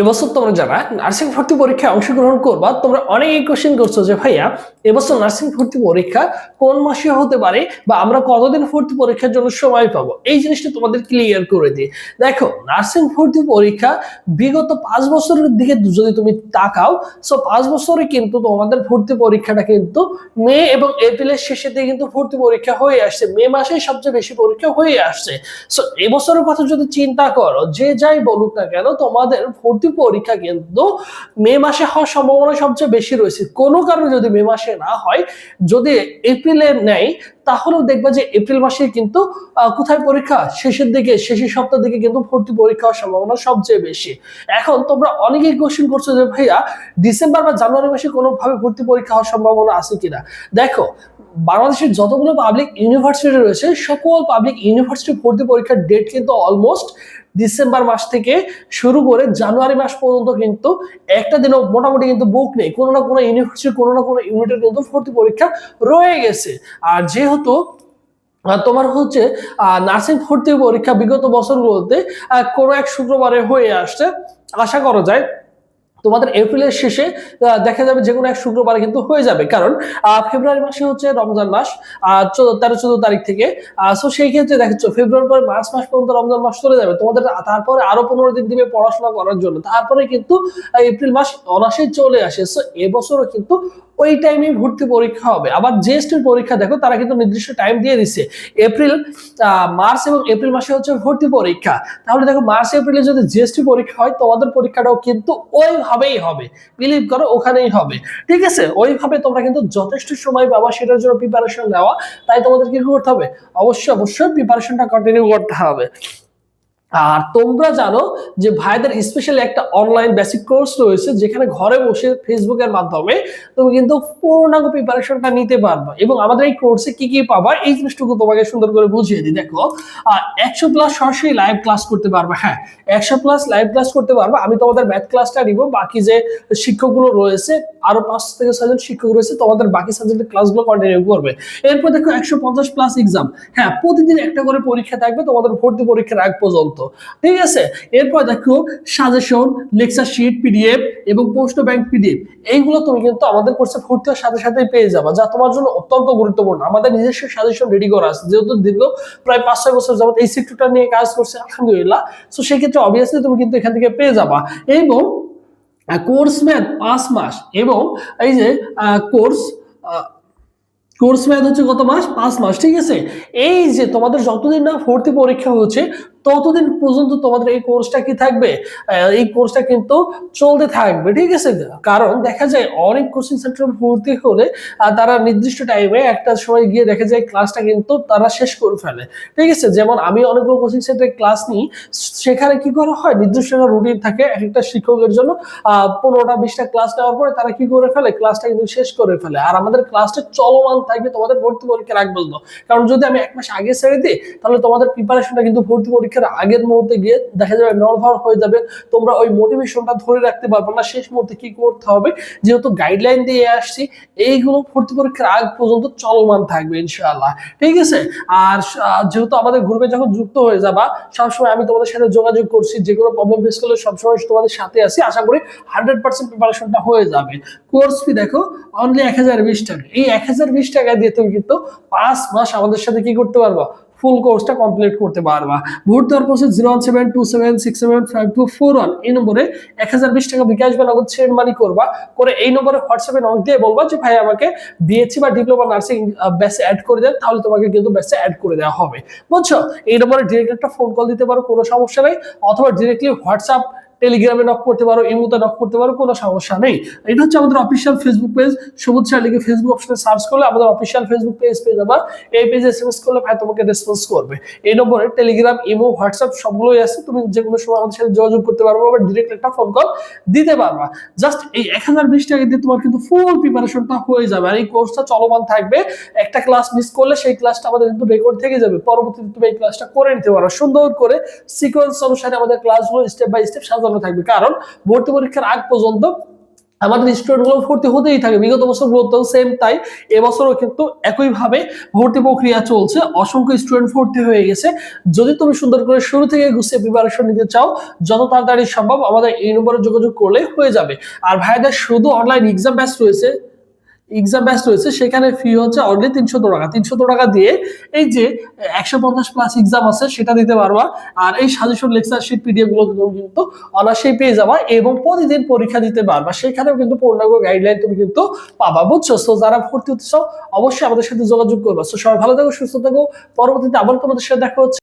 এবছর তোমরা যারা নার্সিং ভর্তি পরীক্ষায় অংশগ্রহণ করবা, তোমরা অনেকেই কোশ্চেন করছ যে, ভাইয়া, এবছর নার্সিং ভর্তি পরীক্ষা কোন মাসে হতে পারে বা আমরা কতদিন ভর্তি পরীক্ষার জন্য সময় পাবো? এই জিনিসটা তোমাদের ক্লিয়ার করে দিই। দেখো নার্সিং ভর্তি পরীক্ষা বিগত পাঁচ বছরের দিকে যদি তুমি তাকাও সো পাঁচ বছরে কিন্তু তোমাদের ভর্তি পরীক্ষাটা কিন্তু মে এবং এপ্রিলের শেষের দিকে কিন্তু ভর্তি পরীক্ষা হয়ে আসছে। মে মাসে সবচেয়ে বেশি পরীক্ষা হয়ে আসছে। সো এবছরের কথা যদি চিন্তা করো, যে যাই বলুক না কেন, তোমাদের ভর্তি পরীক্ষা কিন্তু মে মাসে হওয়ার সম্ভাবনা সবচেয়ে বেশি রয়েছে। কোনো কারণে যদি মে মাসে না হয়, যদি এপ্রিলে নেয়, তাহলেও দেখবা যে এপ্রিল মাসে কিন্তু কোথায় পরীক্ষা? শেষের দিকে, শেষের সপ্তাহ দিকে কিন্তু ভর্তি পরীক্ষা হওয়ার সম্ভাবনা সবচেয়ে বেশি। এখন তোমরা অনেকেই কোশ্চেন করছ যে, ভাইয়া, ডিসেম্বর বা জানুয়ারি মাসে কোনোভাবে ভর্তি পরীক্ষা হওয়ার সম্ভাবনা আছে কিনা? দেখো, বাংলাদেশের যতগুলো পাবলিক ইউনিভার্সিটি রয়েছে, সকল পাবলিক ইউনিভার্সিটি ভর্তি পরীক্ষার ডেট কিন্তু অলমোস্ট ডিসেম্বর মাস থেকে শুরু করে জানুয়ারি মাস পর্যন্ত কিন্তু একটা দিনও মোটামুটি কিন্তু বুক নেই। কোনো না কোনো ইউনিভার্সিটি কোনো না কোনো ইউনিটের কিন্তু ভর্তি পরীক্ষা রয়ে গেছে। আর যেহেতু তোমার হচ্ছে নার্সিং ভর্তি পরীক্ষা বিগত বছরগুলোতে কোনো এক শুক্রবারে হয়ে আসছে। আশা করা যায় তোমাদের এপ্রিলের শেষে দেখা যাবে যে কোনো এক শুক্রবারে কিন্তু হয়ে যাবে। কারণ ফেব্রুয়ারি মাসে হচ্ছে রমজান মাস তেরো, চোদ্দ তারিখ থেকে সো সেই ক্ষেত্রে দেখছ ফেব্রুয়ারি পরে মার্চ মাস পর্যন্ত রমজান মাস চলে যাবে। তোমাদের তারপরে আরও পনেরো দিন দিবে পড়াশোনা করার জন্য। তারপরে কিন্তু এপ্রিল মাস অনাসেই চলে আসে। সো এবছরও কিন্তু ওই টাইমে ভর্তি পরীক্ষা হবে। আবার জিএসটির পরীক্ষা দেখো, তারা কিন্তু নির্দিষ্ট টাইম দিয়ে দিচ্ছে এপ্রিল মার্চ এবং এপ্রিল মাসে হচ্ছে ভর্তি পরীক্ষা। তাহলে দেখো মার্চ এপ্রিলে যদি জিএসটি পরীক্ষা হয়, তোমাদের পরীক্ষাটাও কিন্তু ওইভাবেই হবে। বিলিভ করো, ওখানেই হবে। ঠিক আছে? ওইভাবে তোমরা কিন্তু যথেষ্ট সময় পাবা সেটার জন্য প্রিপারেশন নেওয়া। তাই তোমাদের কি করতে হবে? অবশ্যই অবশ্যই প্রিপারেশনটা কন্টিনিউ করতে হবে। আর তোমরা জানো যে ভাইদের স্পেশালি একটা অনলাইন বেসিক কোর্স রয়েছে, যেখানে ঘরে বসে ফেসবুকের মাধ্যমে তুমি কিন্তু পূর্ণাঙ্গ প্রিপারেশনটা নিতে পারবা। এবং আমাদের এই কোর্সে কি কি পাবা, এই জিনিসটুকু তোমাকে সুন্দর করে বুঝিয়ে দিই। দেখো একশো প্লাস সরাসরি লাইভ ক্লাস করতে পারবে। হ্যাঁ একশো প্লাস লাইভ ক্লাস করতে পারবে। আমি তোমাদের ম্যাথ ক্লাসটা নিব, বাকি যে শিক্ষকগুলো রয়েছে, আরও পাঁচ থেকে ছয়জন শিক্ষক রয়েছে, তোমাদের বাকি সাবজেক্টের ক্লাসগুলো কন্টিনিউ করবে। এরপর দেখো, একশো পঞ্চাশ প্লাস এক্সাম হ্যাঁ প্রতিদিন একটা করে পরীক্ষা থাকবে, তোমাদের ভর্তি পরীক্ষার আগ পর্যন্ত। ঠিক আছে? এরপর দেখো সাজেশন লেকচার শিট পিডিএফ এবং পোস্ট ব্যাংক পিডিএফ এইগুলো তুমি কিন্তু আমাদের কোর্সে ভর্তি হওয়ার সাথে সাথে পেয়ে যাবে, যা তোমার জন্য অত্যন্ত গুরুত্বপূর্ণ। আমাদের নিজস্ব সাজেশন রেডি করা আছে, যেহেতু দীর্ঘ প্রায় পাঁচ ছয় বছর যাবত এই সেক্টরটা নিয়ে কাজ করছে, আলহামদুলিল্লাহ। তো সেক্ষেত্রে অবভিয়াসলি তুমি কিন্তু এখান থেকে পেয়ে যাবা। এবং কোর্স ম্যাথ পাঁচ মাস এবং এই যে কোর্স কোর্স ম্যাথ হচ্ছে কত মাস? পাঁচ মাস, ঠিক আছে? এই যে তোমাদের যতদিন না ভর্তি পরীক্ষা হচ্ছে ততদিন পর্যন্ত তোমাদের এই কোর্সটা কি থাকবে? এই কোর্সটা কিন্তু চলতে থাকবে, ঠিক আছে? কারণ দেখা যায় অনেক কোচিং সেন্টার ভর্তি হলে তারা নির্দিষ্ট টাইমে একটা সময় গিয়ে দেখা যায় ক্লাসটা কিন্তু তারা শেষ করে ফেলে, ঠিক আছে? যেমন আমি অনেকগুলো কোচিং সেন্টারে ক্লাস নিই, সেখানে কি করা হয়? নির্দিষ্ট একটা রুটিন থাকে এক একটা শিক্ষকের জন্য পনেরোটা, বিশটা ক্লাস নেওয়ার পরে তারা কি করে ফেলে? ক্লাসটা কিন্তু শেষ করে ফেলে। আর আমাদের ক্লাসটা চলমান থাকবে তোমাদের ভর্তি পরীক্ষার আগ কারণ যদি আমি এক মাস আগে ছেড়ে দিই, তাহলে তোমাদের প্রিপারেশনটা কিন্তু ভর্তি পরীক্ষার আগের মুহূর্তে গিয়ে দেখা যাবে নর্ভার হয়ে যাবে। তোমরা ওই মোটিভেশনটা ধরে রাখতে পারবে না। শেষ মুহূর্তে কি করতে হবে? যেহেতু গাইডলাইন দিয়ে আসছি, এইগুলো ভর্তি পরীক্ষার আগ পর্যন্ত চলমান থাকবে ইনশাআল্লাহ। ঠিক আছে? আর যেহেতু আমাদের গ্রুপে যখন যুক্ত হয়ে যাবা, সবসময় আমি তোমাদের সাথে যোগাযোগ করছি। যে কোনো প্রবলেম ফেস করলে সবসময় তোমাদের সাথে আছি। আশা করি হান্ড্রেড পার্সেন্ট প্রিপারেশনটা হয়ে যাবে। কোর্স ফি দেখো অনলি এক হাজার বিশ টাকা। এই এক হাজার বিশ টাকা দিয়ে তুমি কিন্তু পাঁচ মাস আমাদের সাথে কি করতে পারবা? ফুল কোর্সটা কমপ্লিট করতে পারবা। ভোট দেওয়ার process zero one seven two seven six seven five two four one এই নম্বরে এক হাজার বিশ টাকা বিকাশ বা নগদ সেন্ড মানি করবা। করে এই নম্বরে হোয়াটসঅ্যাপে নক দিয়ে বলবা যে, ভাই, আমাকে বিএসসি বা ডিপ্লোমা নার্সিং ব্যাচে অ্যাড করে দেন, তাহলে তোমাকে কিন্তু ব্যাচে অ্যাড করে দেওয়া হবে। বুঝছ? এই নম্বরে ডিরেক্ট একটা ফোন কল দিতে পারো, কোনো সমস্যা নেই। অথবা ডিরেক্টলি হোয়াটসঅ্যাপ টেলিগ্রামে নক করতে পারো, ইমোতে নক করতে পারো, কোনো সমস্যা নেই। এটা হচ্ছে আমাদের official Facebook page Sabuj sir লিখে ফেসবুক অপশনে সার্চ করলে আমাদের অফিসিয়াল ফেসবুক পেজ পেয়ে যাবা। এই পেজে এসএমএস করলে ভাই তোমাকে রেসপন্স করবে। এই নম্বরে টেলিগ্রাম ইমো হোয়াটসঅ্যাপ সবগুলোই আছে। তুমি যে কোনো সময় আমাদের সাথে যোগাযোগ করতে পারব আবার ডিরেক্ট একটা ফোন কল দিতে পারবা। জাস্ট এই এক হাজার বিশ টাকা দিয়ে তোমার কিন্তু ফুল প্রিপারেশনটা হয়ে যাবে। আর এই কোর্সটা চলমান থাকবে। একটা ক্লাস মিস করলে সেই ক্লাসটা আমাদের কিন্তু রেকর্ড থেকে যাবে। পরবর্তীতে তুমি এই ক্লাসটা করে নিতে পারো। সুন্দর করে সিকোয়েন্স অনুসারে আমাদের ক্লাসগুলো স্টেপ বাই স্টেপ সাজানো থাকবে। কারণ ভর্তি পরীক্ষার আগ পর্যন্ত আমাদের স্টুডেন্টগুলো ভর্তি হতেই থাকে। বিগত বছরগুলোতেও সেম তাই। এবছরও কিন্তু একইভাবে ভর্তি প্রক্রিয়া চলছে। অসংখ্য স্টুডেন্ট ভর্তি হয়ে গেছে। যদি তুমি সুন্দর করে শুরু থেকে গুছিয়ে প্রিপারেশন নিতে চাও, যত তাড়াতাড়ি সম্ভব আমাদের এই নম্বরে যোগাযোগ করলে হয়ে যাবে। আর ভাইদের শুধু অনলাইন এক্সাম ব্যাচ রয়েছে। এক্সাম ব্যাচ রয়েছে, সেখানে ফি হচ্ছে অনলি তিনশো টাকা। তিনশো টাকা দিয়ে এই যে একশো পঞ্চাশ প্লাস এক্সাম আছে, সেটা দিতে পারবা। আর এই সাজেশন লেকচার শিট পিডিএফগুলো তুমি কিন্তু অনার্সেই পেয়ে যাবা এবং প্রতিদিন পরীক্ষা দিতে পারবা। সেখানেও কিন্তু পূর্ণাঙ্গ গাইডলাইন তুমি কিন্তু পাবা, বুঝছ? তো যারা ভর্তি হতে চাও, অবশ্যই আমাদের সাথে যোগাযোগ করবা। তো সবাই ভালো থাকো, সুস্থ থাকো। পরবর্তীতে আবার তোমাদের সাথে দেখা হচ্ছে।